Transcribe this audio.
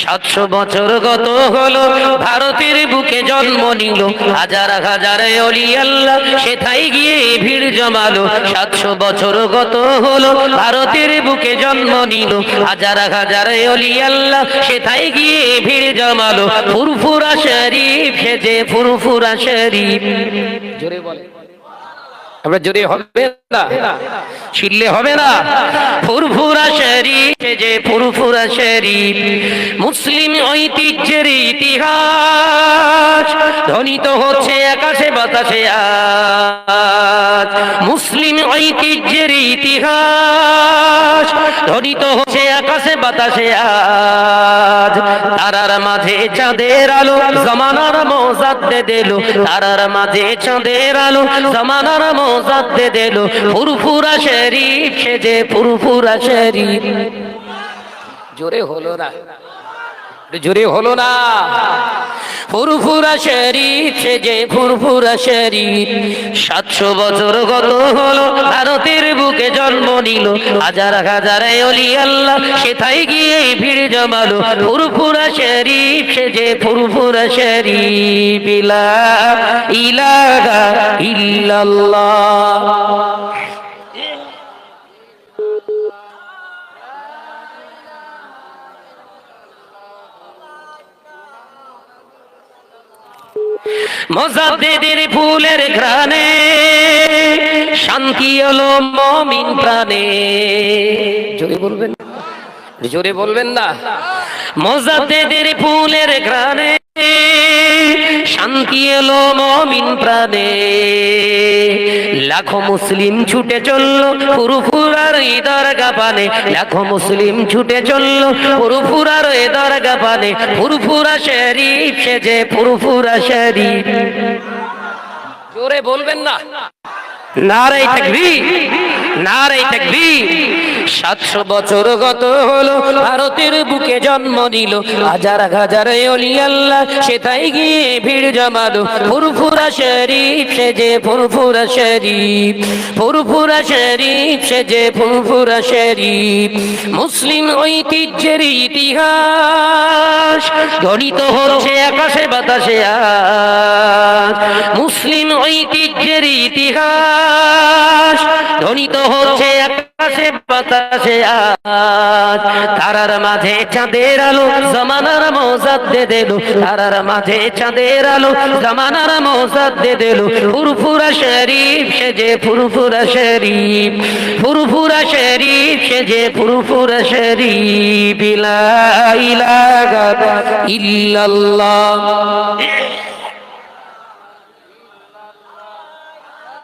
সাতশো বছর গত হলো ভারতের বুকে জন্ম নিল। হাজার হাজার অলি আল্লাহ সেথায় গিয়ে ভিড় জমালো। সাতশো বছর গত হলো ভারতের বুকে জন্ম নিল। হাজার হাজার অলি আল্লাহ সেথায় গিয়ে ভিড় জমালো। ফুরফুরা শরীফ সেজে ফুরফুরা শরীফ। জোরে বলে। আমরা জোরে হবে না? ছিললে হবে না? ফুরফুরা শরীফ যে ফুরফুরা শরীফ মুসলিম ঐতিহ্যের ইতিহাস। ধ্বনিত হচ্ছে আকাশে বাতাসে আজ। মুসলিম ঐতিহ্যের ইতিহাস ধ্বনিত হচ্ছে আকাশে বাতাসে আজ। তারার মাঝে চাঁদের আলো, জমানার মৌজাদ্দে দিল তারার মাঝে চাঁদের আলো, জমানার মৌজাদ্দে দিল ফুরফুরা শরীফ সেজে, ফুরফুরা শরীফ। জোরে হলো না। জোরে হলো না। ফুরফুরা শরীফ যে ফুরফুরা শরীফ সাতশো বছর গত হলো, ভারতের বুকে জন্ম নিল। হাজার হাজার অলি আল্লাহ সেথায় গিয়ে ভিড় জমালো। ফুরফুরা শরীফ যে ফুরফুরা শরীফ ইলা ইলাহা ইল্লাল্লাহ। মজাদ্দেদের ফুলের ঘ্রাণে শান্তি হলো মমিন প্রাণে। জোরে বলবেন? জোরে বলবেন না? মজাদ্দেদের ফুলের ঘ্রাণে শান্তি এলো মমিন প্রাণে। লাখো মুসলিম ছুটে চলল ফুরফুরার ইদার গাপানে লাখো মুসলিম ছুটে চলল ফুরফুরার ইদার গাপানে ফুরফুরা শরীফ সেজে ফুরফুরা শরীফ। জোরে বলবেন না। নারাই থাকবি নারাই থাকবি সাতশো বছর গত হলো, ভারতের বুকে জন্ম নিল। হাজার হাজার অলি আল্লাহ সেটাই গিয়ে ভিড় জমালো। ফুরফুরা শরীফ সেজে ফুরফুরা শরীফ। ফুরফুরা শরীফ, সে যে ফুরফুরা শরীফ। মুসলিম ঐতিহ্যের ইতিহাস, গণিত হচ্ছে আকাশে বাতাসে মুসলিম ঐতিহ্যের ইতিহাস ধ্বনিত হচ্ছে আকাশে, বাতাসে আজ। তারার মাঝে চাঁদের আলো, জমানার মৌজাদ দে দিল তারার মাঝে চাঁদের আলো, জমানার মৌজাদ দে দিল ফুরফুরা শরীফ সেজে ফুরফুরা শরীফ। ফুরফুরা শরীফ সেজে ফুরফুরা শরীফ। ইলা ইলাহা ইল্লাল্লাহ।